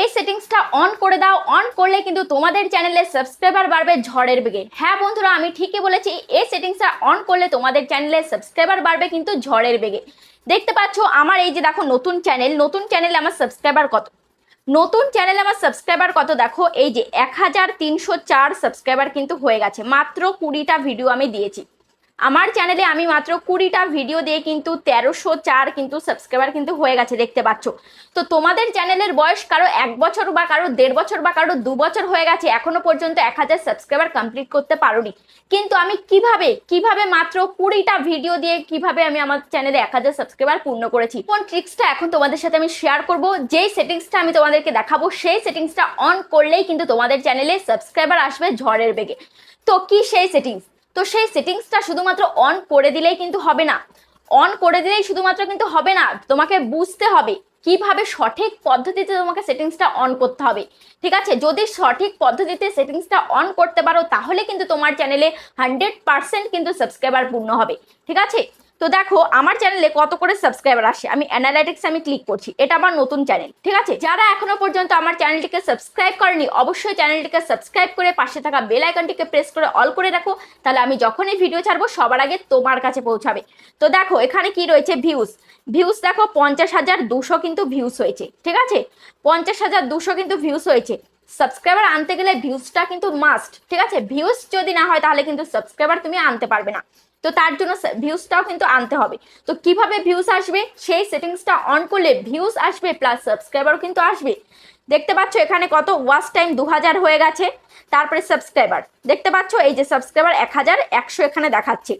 এই সেটিংসটা অন করে দাও। অন করলে কিন্তু তোমাদের চ্যানেলে সাবস্ক্রাইবার বাড়বে ঝড়ের বেগে। হ্যাঁ বন্ধুরা, আমি ঠিকই বলেছি, এই সেটিংসটা অন করলে তোমাদের চ্যানেলে সাবস্ক্রাইবার বাড়বে কিন্তু ঝড়ের বেগে। দেখতে পাচ্ছ, আমার এই যে দেখো নতুন চ্যানেল নতুন চ্যানেলে আমার সাবস্ক্রাইবার কত? নতুন চ্যানেলে আমার সাবস্ক্রাইবার কত দেখো? এই যে এক হাজার তিনশো চার সাবস্ক্রাইবার কিন্তু হয়ে গেছে। মাত্র কুড়িটা ভিডিও আমি দিয়েছি। আমার চ্যানেলে আমি মাত্র কুড়িটা ভিডিও দিয়ে কিন্তু তেরোশো চার কিন্তু সাবস্ক্রাইবার কিন্তু হয়ে গেছে, দেখতে পাচ্ছ। তো তোমাদের চ্যানেলের বয়স কারও এক বছর বা কারও দেড় বছর বা কারও দু বছর হয়ে গেছে, এখনও পর্যন্ত এক হাজার সাবস্ক্রাইবার কমপ্লিট করতে পারোনি। কিন্তু আমি কীভাবে কীভাবে মাত্র কুড়িটা ভিডিও দিয়ে কীভাবে আমি আমার চ্যানেলে এক হাজার সাবস্ক্রাইবার পূর্ণ করেছি, কোন ট্রিক্সটা এখন তোমাদের সাথে আমি শেয়ার করব, যেই সেটিংসটা আমি তোমাদেরকে দেখাবো, সেই সেটিংসটা অন করলেই কিন্তু তোমাদের চ্যানেলে সাবস্ক্রাইবার আসবে ঝড়ের বেগে। তো কি সেই সেটিংস তো সেই সেটিংসটা শুধুমাত্র অন করে দিলেই কিন্তু হবে না। অন করে দিলেই শুধুমাত্র কিন্তু হবে না, তোমাকে বুঝতে হবে কীভাবে সঠিক পদ্ধতিতে তোমাকে সেটিংসটা অন করতে হবে। ঠিক আছে? যদি সঠিক পদ্ধতিতে সেটিংসটা অন করতে পারো, তাহলে কিন্তু তোমার চ্যানেলে হান্ড্রেড পার্সেন্ট কিন্তু সাবস্ক্রাইবার পূর্ণ হবে। ঠিক আছে? তো দেখো, আমার চ্যানেলে কত করে সাবস্ক্রাইবার আসে? আমি অ্যানালাইটিক্স আমি ক্লিক করছি। এটা আমার নতুন চ্যানেল ঠিক আছে? যারা এখনও পর্যন্ত আমার চ্যানেলটিকে সাবস্ক্রাইব করেনি, অবশ্যই চ্যানেলটিকে সাবস্ক্রাইব করে পাশে থাকা বেল আইকনটিকে প্রেস করে অল করে রাখো। তাহলে আমি যখনই ভিডিও ছাড়বো, সবার আগে তোমার কাছে পৌঁছাবে। তো দেখো, এখানে কি রয়েছে? ভিউজ ভিউজ দেখো, পঞ্চাশ হাজার দুশো কিন্তু ভিউজ হয়েছে, ঠিক আছে? পঞ্চাশ হাজার দুশো কিন্তু ভিউজ হয়েছে। সাবস্ক্রাইবার আনতে গেলে ভিউজটা কিন্তু মাস্ট ঠিক আছে? ভিউজ যদি না হয়, তাহলে কিন্তু সাবস্ক্রাইবার তুমি আনতে পারবে না। তো তার জন্য ভিউজটাও কিন্তু আনতে হবে। তো কীভাবে ভিউজ আসবে? সেই সেটিংসটা অন করলে ভিউজ আসবে প্লাস সাবস্ক্রাইবারও কিন্তু আসবে। দেখতে পাচ্ছ এখানে কত ওয়াচ টাইম দু হাজার হয়ে গেছে, তারপরে সাবস্ক্রাইবার দেখতে পাচ্ছ এই যে সাবস্ক্রাইবার এক হাজার একশো এখানে দেখাচ্ছে।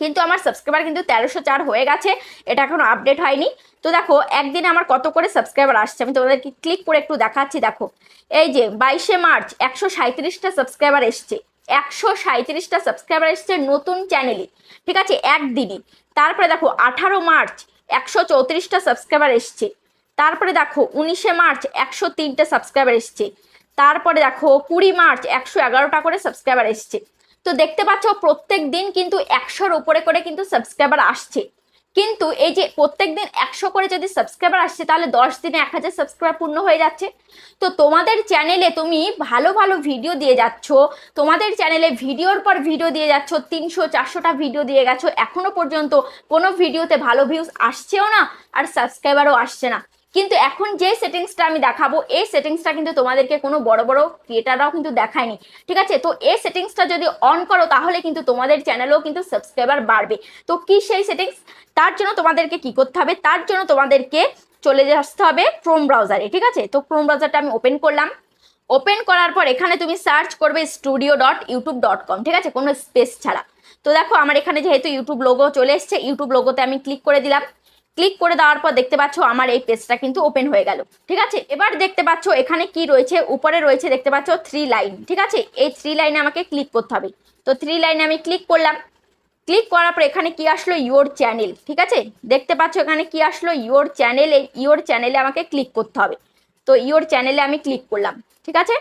কিন্তু আমার সাবস্ক্রাইবার কিন্তু তেরোশো চার হয়ে গেছে, এটা এখনও আপডেট হয়নি। তো দেখো, একদিনে আমার কত করে সাবস্ক্রাইবার আসছে? আমি তোমাদেরকে ক্লিক করে একটু দেখাচ্ছি, দেখো। এই যে বাইশে মার্চ, একশো সাঁত্রিশটা সাবস্ক্রাইবার এসছে। একশো সাঁত্রিশটা সাবস্ক্রাইবার এসছে নতুন চ্যানেলে ঠিক আছে, একদিনই। তারপরে দেখো, আঠারো মার্চ একশো চৌত্রিশটা সাবস্ক্রাইবার এসছে। তারপরে দেখো, উনিশে মার্চ একশো তিনটা সাবস্ক্রাইবার এসছে। তারপরে দেখো, কুড়ি মার্চ একশো এগারোটা করে সাবস্ক্রাইবার এসছে। তো দেখতে পাচ্ছ, প্রত্যেক দিন কিন্তু একশোর উপরে করে কিন্তু সাবস্ক্রাইবার আসছে। কিন্তু এই যে প্রত্যেক দিন একশো করে যদি সাবস্ক্রাইবার আসছে, তাহলে দশ দিনে এক হাজার সাবস্ক্রাইবার পূর্ণ হয়ে যাচ্ছে। তো তোমাদের চ্যানেলে তুমি ভালো ভালো ভিডিও দিয়ে যাচ্ছ, তোমাদের চ্যানেলে ভিডিওর পর ভিডিও দিয়ে যাচ্ছ, তিনশো, চারশোটা ভিডিও দিয়ে গেছো, এখনও পর্যন্ত কোনো ভিডিওতে ভালো ভিউজ আসছেও না, আর সাবস্ক্রাইবারও আসছে না। কিন্তু এখন যে সেটিংসটা আমি দেখাবো এই সেটিংসটা কিন্তু তোমাদেরকে কোনো বড় বড় ক্রিয়েটাররাও কিন্তু দেখায়নি, ঠিক আছে? তো এই সেটিংসটা যদি অন করো, তাহলে কিন্তু তোমাদের চ্যানেলেও কিন্তু সাবস্ক্রাইবার বাড়বে। তো কি সেই সেটিংস তার জন্য তোমাদেরকে কি করতে হবে? তার জন্য তোমাদেরকে চলে আসতে হবে ক্রোম ব্রাউজারে ঠিক আছে? তো ক্রোম ব্রাউজারটা আমি ওপেন করলাম। ওপেন করার পর এখানে তুমি সার্চ করবে studio dot YouTube dot com ঠিক আছে? কোনো স্পেস ছাড়া। তো দেখো, আমার এখানে যেহেতু ইউটিউব লোগো চলে এসছে ইউটিউব লোগোতে আমি ক্লিক করে দিলাম। ক্লিক করে দেওয়ার পর দেখতে পাচ্ছ আমার এই পেজটা কিন্তু ওপেন হয়ে গেল। ঠিক আছে? এবার দেখতে পাচ্ছ এখানে কি রয়েছে? উপরে রয়েছে দেখতে পাচ্ছ থ্রি লাইন ঠিক আছে? এই থ্রি লাইনে আমাকে ক্লিক করতে হবে। তো থ্রি লাইনে আমি ক্লিক করলাম। ক্লিক করার পর এখানে কি আসলো? ইওর চ্যানেল ঠিক আছে? দেখতে পাচ্ছ এখানে কি আসলো? ইওর চ্যানেল এই ইওর চ্যানেলে আমাকে ক্লিক করতে হবে। তো ইওর চ্যানেলে আমি ক্লিক করলাম। ঠিক আছে?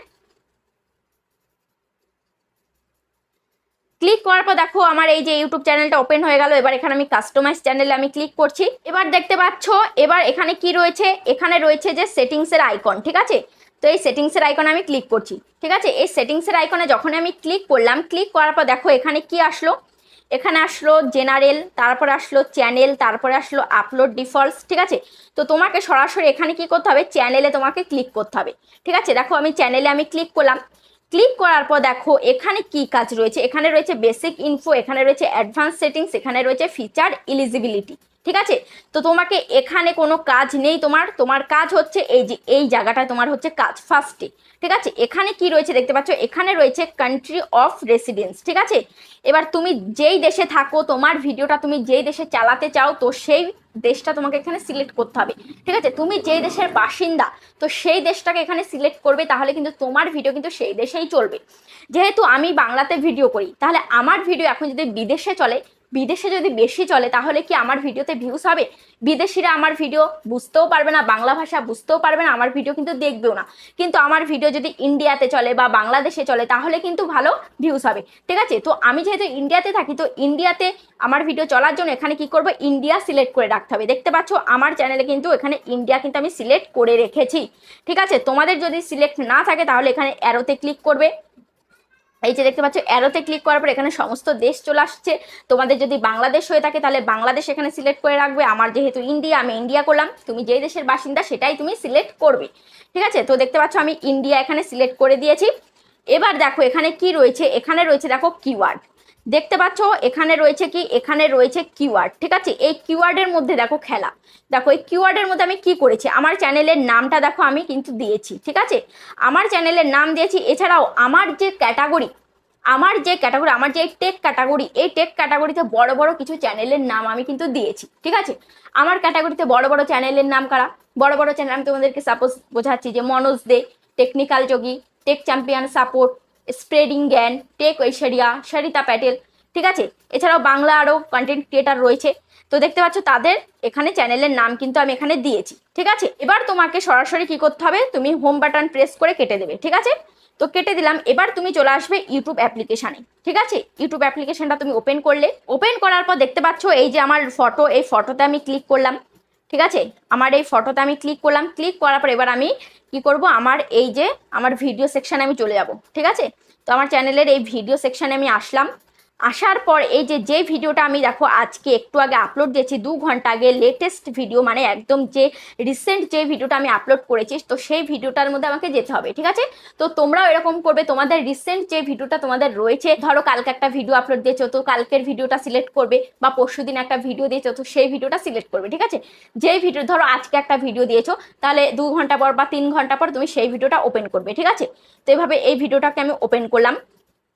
ক্লিক করার পর দেখো, আমার এই যে ইউটিউব চ্যানেলটা ওপেন হয়ে গেল। এবার এখানে আমি কাস্টমাইজ চ্যানেলে আমি ক্লিক করছি। এবার দেখতে পাচ্ছ, এবার এখানে কি রয়েছে? এখানে রয়েছে যে সেটিংসের আইকন ঠিক আছে? তো এই সেটিংসের আইকনে আমি ক্লিক করছি, ঠিক আছে? এই সেটিংসের আইকনে যখন আমি ক্লিক করলাম ক্লিক করার পর দেখো, এখানে কি আসলো? এখানে আসলো জেনারেল তারপরে আসলো চ্যানেল তারপরে আসলো আপলোড ডিফল্টস ঠিক আছে? তো তোমাকে সরাসরি এখানে কি করতে হবে? চ্যানেলে তোমাকে ক্লিক করতে হবে, ঠিক আছে? দেখো, আমি চ্যানেলে আমি ক্লিক করলাম। ক্লিক করার পর দেখো, এখানে কি কাজ রয়েছে? এখানে রয়েছে বেসিক ইনফো এখানে রয়েছে অ্যাডভান্স সেটিংস এখানে রয়েছে ফিচার এলিজিবিলিটি ঠিক আছে? তো তোমাকে এখানে কোনো কাজ নেই তোমার। তোমার কাজ হচ্ছে এই যে, এই জায়গাটায় তোমার হচ্ছে কাজ ফার্স্টে ঠিক আছে? এখানে কি রয়েছে দেখতে পাচ্ছ? এখানে রয়েছে কান্ট্রি অফ রেসিডেন্স ঠিক আছে? এবার তুমি যেই দেশে থাকো, তোমার ভিডিওটা তুমি যেই দেশে চালাতে চাও, তো সেই দেশটা তোমাকে এখানে সিলেক্ট করতে হবে। ঠিক আছে? তুমি যেই দেশের বাসিন্দা, তো সেই দেশটাকে এখানে সিলেক্ট করবে, তাহলে কিন্তু তোমার ভিডিও কিন্তু সেই দেশেই চলবে। যেহেতু আমি বাংলাতে ভিডিও করি, তাহলে আমার ভিডিও এখন যদি বিদেশে চলে বিদেশে যদি বেশি চলে, তাহলে কি আমার ভিডিওতে ভিউজ হবে? বিদেশিরা আমার ভিডিও বুঝতেও পারবে না, বাংলা ভাষা বুঝতেও পারবে না, আমার ভিডিও কিন্তু দেখবেও না। কিন্তু আমার ভিডিও যদি ইন্ডিয়াতে চলে বা বাংলাদেশে চলে, তাহলে কিন্তু ভালো ভিউজ হবে। ঠিক আছে? তো আমি যেহেতু ইন্ডিয়াতে থাকি, তো ইন্ডিয়াতে আমার ভিডিও চলার জন্য এখানে কি করব? ইন্ডিয়া সিলেক্ট করে রাখতে হবে। দেখতে পাচ্ছ, আমার চ্যানেলে কিন্তু এখানে ইন্ডিয়া কিন্তু আমি সিলেক্ট করে রেখেছি। ঠিক আছে? তোমাদের যদি সিলেক্ট না থাকে, তাহলে এখানে অ্যারোতে ক্লিক করবে। এই যে দেখতে পাচ্ছ অ্যারোতে ক্লিক করার পর এখানে সমস্ত দেশ চলে আসছে। তোমাদের যদি বাংলাদেশ হয়ে থাকে, তাহলে বাংলাদেশ এখানে সিলেক্ট করে রাখবে। আমার যেহেতু ইন্ডিয়া আমি ইন্ডিয়া করলাম। তুমি যেই দেশের বাসিন্দা, সেটাই তুমি সিলেক্ট করবে। ঠিক আছে? তো দেখতে পাচ্ছ, আমি ইন্ডিয়া এখানে সিলেক্ট করে দিয়েছি। এবার দেখো, এখানে কি রয়েছে? এখানে রয়েছে, দেখো কিওয়ার্ড দেখতে পাচ্ছ, এখানে রয়েছে কি, এখানে রয়েছে কিওয়ার্ড ঠিক আছে? এই কিওয়ার্ডের মধ্যে দেখো খেলা। দেখো, এই কিওয়ার্ডের মধ্যে আমি কি করেছি? আমার চ্যানেলের নামটা দেখো আমি কিন্তু দিয়েছি, ঠিক আছে? আমার চ্যানেলের নাম দিয়েছি, এছাড়াও আমার যে ক্যাটাগরি আমার যে ক্যাটাগরি আমার যে টেক ক্যাটাগরি এই টেক ক্যাটাগরিতে বড় বড় কিছু চ্যানেলের নাম আমি কিন্তু দিয়েছি, ঠিক আছে? আমার ক্যাটাগরিতে বড় বড় চ্যানেলের নাম কারা? বড় বড় চ্যানেল, আমি তোমাদেরকে সাপোজ বোঝাচ্ছি যে Manoj Dey technical Yogi tech champion support spreading Gyan, tech Aishwarya, Sarita Patel, ঠিক আছে? এছাড়াও বাংলা আরও কন্টেন্ট ক্রিয়েটার রয়েছে। তো দেখতে পাচ্ছ তাদের এখানে চ্যানেলের নাম কিন্তু আমি এখানে দিয়েছি, ঠিক আছে? এবার তোমাকে সরাসরি কি করতে হবে? তুমি হোম বাটন প্রেস করে কেটে দেবে, ঠিক আছে? তো কেটে দিলাম। এবার তুমি চলে আসবে ইউটিউব অ্যাপ্লিকেশানে ঠিক আছে? ইউটিউব অ্যাপ্লিকেশনটা তুমি ওপেন করলে। ওপেন করার পর দেখতে পাচ্ছ এই যে আমার ফটো এই ফটোতে আমি ক্লিক করলাম, ঠিক আছে? আমার এই ফটোতে আমি ক্লিক করলাম। ক্লিক করার পর এবার আমি কি করব? আমার এই যে, আমার ভিডিও সেকশানে আমি চলে যাব, ঠিক আছে? তো আমার চ্যানেলের এই ভিডিও সেকশানে আমি আসলাম। আসার পর এই যে যে ভিডিওটা আমি দেখো আজকে একটু আগে আপলোড দিয়েছি, দু ঘণ্টা আগে লেটেস্ট ভিডিও মানে একদম যে রিসেন্ট যে ভিডিওটা আমি আপলোড করেছি, তো সেই ভিডিওটার মধ্যে আমাকে যেতে হবে, ঠিক আছে? তো তোমরাও এরকম করবে, তোমাদের রিসেন্ট যে ভিডিওটা তোমাদের রয়েছে, ধরো কালকে একটা ভিডিও আপলোড দিয়েছ, তো কালকের ভিডিওটা সিলেক্ট করবে, বা পরশু দিন একটা ভিডিও দিয়েছ, তো সেই ভিডিওটা সিলেক্ট করবে, ঠিক আছে? যেই ভিডিও ধরো আজকে একটা ভিডিও দিয়েছ, তাহলে দু ঘণ্টা পর বা তিন ঘণ্টা পর তুমি সেই ভিডিওটা ওপেন করবে, ঠিক আছে? তো এভাবে এই ভিডিওটাকে আমি ওপেন করলাম।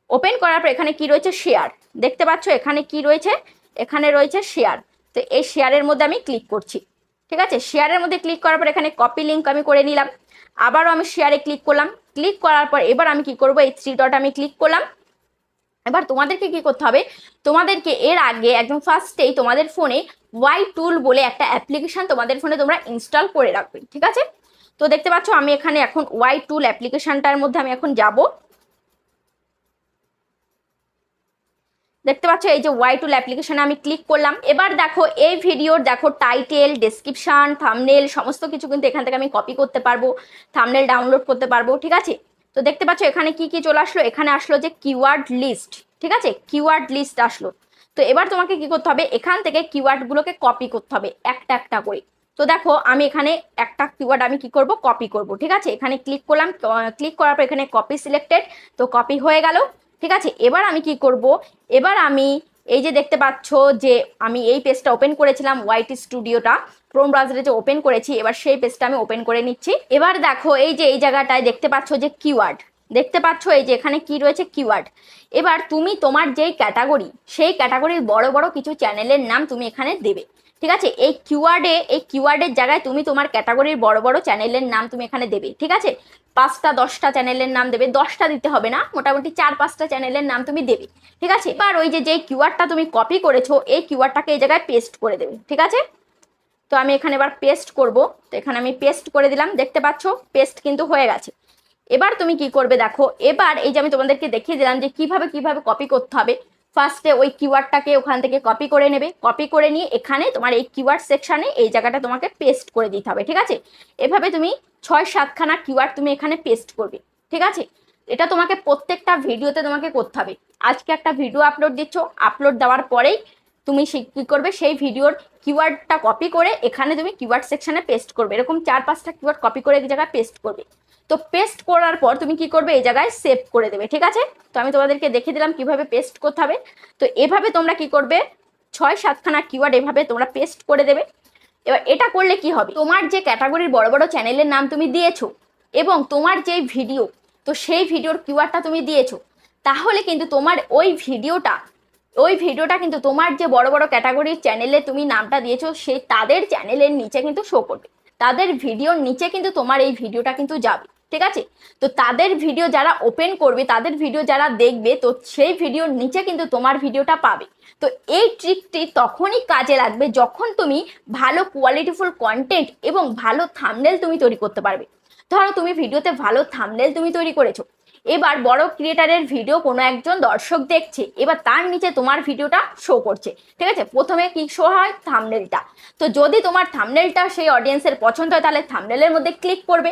ওপেন করার পর এখানে কি রয়েছে? শেয়ার দেখতে পাচ্ছ এখানে কি রয়েছে? এখানে রয়েছে শেয়ার তো এই শেয়ারের মধ্যে আমি ক্লিক করছি। ঠিক আছে? শেয়ারের মধ্যে ক্লিক করার পর এখানে কপি লিঙ্ক আমি করে নিলাম। আবারও আমি শেয়ারে ক্লিক করলাম। ক্লিক করার পর এবার আমি কি করব? এই থ্রি ডট আমি ক্লিক করলাম। এবার তোমাদেরকে কি করতে হবে? তোমাদেরকে এর আগে একদম ফার্স্টেই তোমাদের ফোনে ওয়াই টুল বলে একটা অ্যাপ্লিকেশন তোমাদের ফোনে তোমরা ইনস্টল করে রাখবে। ঠিক আছে? তো দেখতে পাচ্ছ আমি এখানে এখন ওয়াই টুল অ্যাপ্লিকেশনটার মধ্যে আমি এখন যাব। দেখতে পাচ্ছ এই যে ওয়াই টুল অ্যাপ্লিকেশনে আমি ক্লিক করলাম। এবার দেখো এই ভিডিওর দেখো টাইটেল ডেসক্রিপশন থামনেল সমস্ত কিছু কিন্তু এখান থেকে আমি কপি করতে পারব থামনেল ডাউনলোড করতে পারব, ঠিক আছে? তো দেখতে পাচ্ছ এখানে কি কি চলে আসলো? এখানে আসলো যে কিওয়ার্ড লিস্ট ঠিক আছে? কিওয়ার্ড লিস্ট আসলো। তো এবার তোমাকে কি করতে হবে? এখান থেকে কিওয়ার্ডগুলোকে কপি করতে হবে, একটা একটা করে। তো দেখো আমি এখানে একটা কিওয়ার্ড আমি কি করব? কপি করব, ঠিক আছে? এখানে ক্লিক করলাম ক্লিক করার পর এখানে কপি সিলেক্টেড তো কপি হয়ে গেল। ঠিক আছে? এবার আমি কি করব? এবার আমি এই যে দেখতে পাচ্ছ যে আমি এই পেজটা ওপেন করেছিলাম ওয়াইটি স্টুডিওটা ক্রোম ব্রাউজারে যে ওপেন করেছি, এবার সেই পেজটা আমি ওপেন করে নিচ্ছি। এবার দেখো, এই যে এই জায়গাটায় দেখতে পাচ্ছ যে কিওয়ার্ড দেখতে পাচ্ছ এই যে এখানে কি রয়েছে কিওয়ার্ড এবার তুমি তোমার যেই ক্যাটাগরি সেই ক্যাটাগরির বড় বড় কিছু চ্যানেলের নাম তুমি এখানে দেবে। ঠিক আছে? এই কিওয়ার্ডে এই কিওয়ার্ডের জায়গায় তুমি তোমার ক্যাটাগরির বড় বড় চ্যানেলের নাম তুমি এখানে দেবে, ঠিক আছে? পাঁচটা, দশটা চ্যানেলের নাম দেবে, দশটা দিতে হবে না, মোটামুটি চার, পাঁচটা চ্যানেলের নাম তুমি দেবে, ঠিক আছে? এবার ওই যে, যেই কিওয়ার্ডটা তুমি কপি করেছ, এই কিওয়ার্ডটাকে এই জায়গায় পেস্ট করে দেবে, ঠিক আছে? তো আমি এখানে এবার পেস্ট করব, তো এখানে আমি পেস্ট করে দিলাম, দেখতে পাচ্ছ? পেস্ট কিন্তু হয়ে গেছে। এবার তুমি কি করবে দেখো? এবার এই যে আমি তোমাদেরকে দেখিয়ে দিলাম যে কীভাবে কীভাবে কপি করতে হবে ফার্স্টে ওই কিওয়ার্ডটাকে ওখান থেকে কপি করে নেবে। কপি করে নিয়ে এখানে তোমার এই কিওয়ার্ড সেকশানে এই জায়গাটা তোমাকে পেস্ট করে দিতে হবে, ঠিক আছে? এভাবে তুমি ছয় সাতখানা কিওয়ার্ড তুমি এখানে পেস্ট করবে, ঠিক আছে? এটা তোমাকে প্রত্যেকটা ভিডিওতে তোমাকে করতে হবে। আজকে একটা ভিডিও আপলোড দিচ্ছ আপলোড দেওয়ার পরেই তুমি কী করবে? সেই ভিডিওর কিওয়ার্ডটা কপি করে এখানে তুমি কিওয়ার্ড সেকশানে পেস্ট করবে। এরকম চার পাঁচটা কিওয়ার্ড কপি করে এক জায়গায় পেস্ট করবে। তো পেস্ট করার পর তুমি কি করবে? এই জায়গায় সেভ করে দেবে, ঠিক আছে? তো আমি তোমাদেরকে দেখে দিলাম কীভাবে পেস্ট করতে হবে। তো এভাবে তোমরা কি করবে? ছয় সাতখানা কিওয়ার্ড এভাবে তোমরা পেস্ট করে দেবে। এবার এটা করলে কি হবে? তোমার যে ক্যাটাগরির বড় বড় চ্যানেলের নাম তুমি দিয়েছ এবং তোমার যে ভিডিও তো সেই ভিডিওর কিওয়ার্ডটা তুমি দিয়েছ, তাহলে কিন্তু তোমার ওই ভিডিওটা ওই ভিডিওটা কিন্তু তোমার যে বড় বড় ক্যাটাগরির চ্যানেলে তুমি নামটা দিয়েছ, সেই তাদের চ্যানেলের নিচে কিন্তু শো করবে। তাদের ভিডিওর নিচে কিন্তু তোমার এই ভিডিওটা কিন্তু যাবে। ঠিক আছে? তো তাদের ভিডিও যারা ওপেন করবে, তাদের ভিডিও যারা দেখবে, তো সেই ভিডিওর নিচে কিন্তু তোমার ভিডিওটা পাবে। তো এই ট্রিকটি তখনই কাজে লাগবে যখন তুমি ভালো কোয়ালিটিফুল কন্টেন্ট এবং ভালো থামনেল তুমি তৈরি করতে পারবে। ধরো তুমি ভিডিওতে ভালো থামনেল তুমি তৈরি করেছ। এবার বড় ক্রিয়েটারের ভিডিও কোনো একজন দর্শক দেখছে, এবার তার নিচে তোমার ভিডিওটা শো করছে। ঠিক আছে? প্রথমে কি শো হয়? থামনেলটা তো যদি তোমার থামনেলটা সেই অডিয়েন্সের পছন্দ হয়, তাহলে থামনেলের মধ্যে ক্লিক করবে।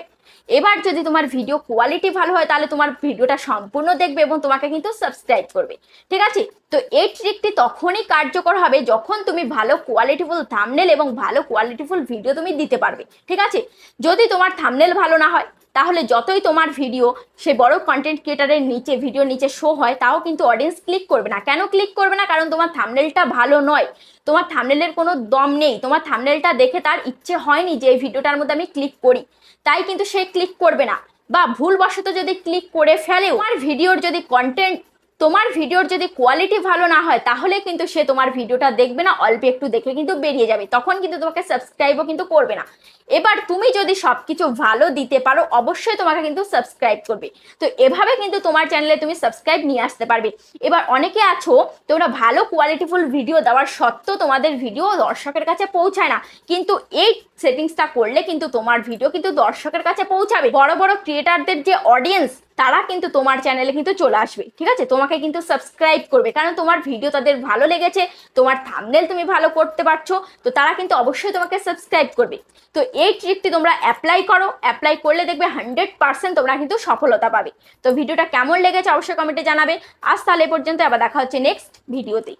এবার যদি তোমার ভিডিও কোয়ালিটি ভালো হয়, তাহলে তোমার ভিডিওটা সম্পূর্ণ দেখবে এবং তোমাকে কিন্তু সাবস্ক্রাইব করবে। ঠিক আছে? তো এই ট্রিকটি তখনই কার্যকর হবে যখন তুমি ভালো কোয়ালিটিফুল থামনেল এবং ভালো কোয়ালিটিফুল ভিডিও তুমি দিতে পারবে। ঠিক আছে? যদি তোমার থামনেল ভালো না হয়, তাহলে যতই তোমার ভিডিও সে বড় কন্টেন্ট ক্রিয়েটারের নিচে ভিডিও নিচে শো হয়, তাও কিন্তু অডিয়েন্স ক্লিক করবে না। কেন ক্লিক করবে না? কারণ তোমার থামনেলটা ভালো নয়। তোমার থামনেলের কোনো দম নেই। তোমার থামনেলটা দেখে তার ইচ্ছে হয়নি যে এই ভিডিওটার মধ্যে আমি ক্লিক করি। তাই কিন্তু সে ক্লিক করবে না। বা ভুলবশত যদি ক্লিক করে ফেলে তোমার ভিডিওর যদি কন্টেন্ট তোমার ভিডিওর যদি কোয়ালিটি ভালো না হয়, তাহলে কিন্তু সে তোমার ভিডিওটা দেখবে না, অল্প একটু দেখে কিন্তু বেরিয়ে যাবে। তখন কিন্তু তোমাকে সাবস্ক্রাইবও কিন্তু করবে না। এবার তুমি যদি সব কিছু ভালো দিতে পারো, অবশ্যই তোমাকে কিন্তু সাবস্ক্রাইব করবে। তো এভাবে কিন্তু তোমার চ্যানেলে তুমি সাবস্ক্রাইব নিয়ে আসতে পারবে। এবার অনেকে আছো, তোমরা ভালো কোয়ালিটিফুল ভিডিও দেওয়ার সত্ত্বেও তোমাদের ভিডিও দর্শকের কাছে পৌঁছায় না। কিন্তু এই সেটিংসটা করলে কিন্তু তোমার ভিডিও কিন্তু দর্শকের কাছে পৌঁছাবে। বড় বড় ক্রিয়েটারদের যে অডিয়েন্স তারা কিন্তু তোমার চ্যানেলে কিন্তু চলে আসবে, ঠিক আছে? তোমাকে কিন্তু সাবস্ক্রাইব করবে, কারণ তোমার ভিডিও তাদের ভালো লেগেছে, তোমার থামনেল তুমি ভালো করতে পারছ, তো তারা কিন্তু অবশ্যই তোমাকে সাবস্ক্রাইব করবে। তো এই ট্রিকটি তোমরা অ্যাপ্লাই করো অ্যাপ্লাই করলে দেখবে হান্ড্রেড পার্সেন্ট তোমরা কিন্তু সফলতা পাবে। তো ভিডিওটা কেমন লেগেছে অবশ্যই কমেন্টে জানাবে। আজ তাহলে পর্যন্ত, আবার দেখা হচ্ছে নেক্সট ভিডিওতে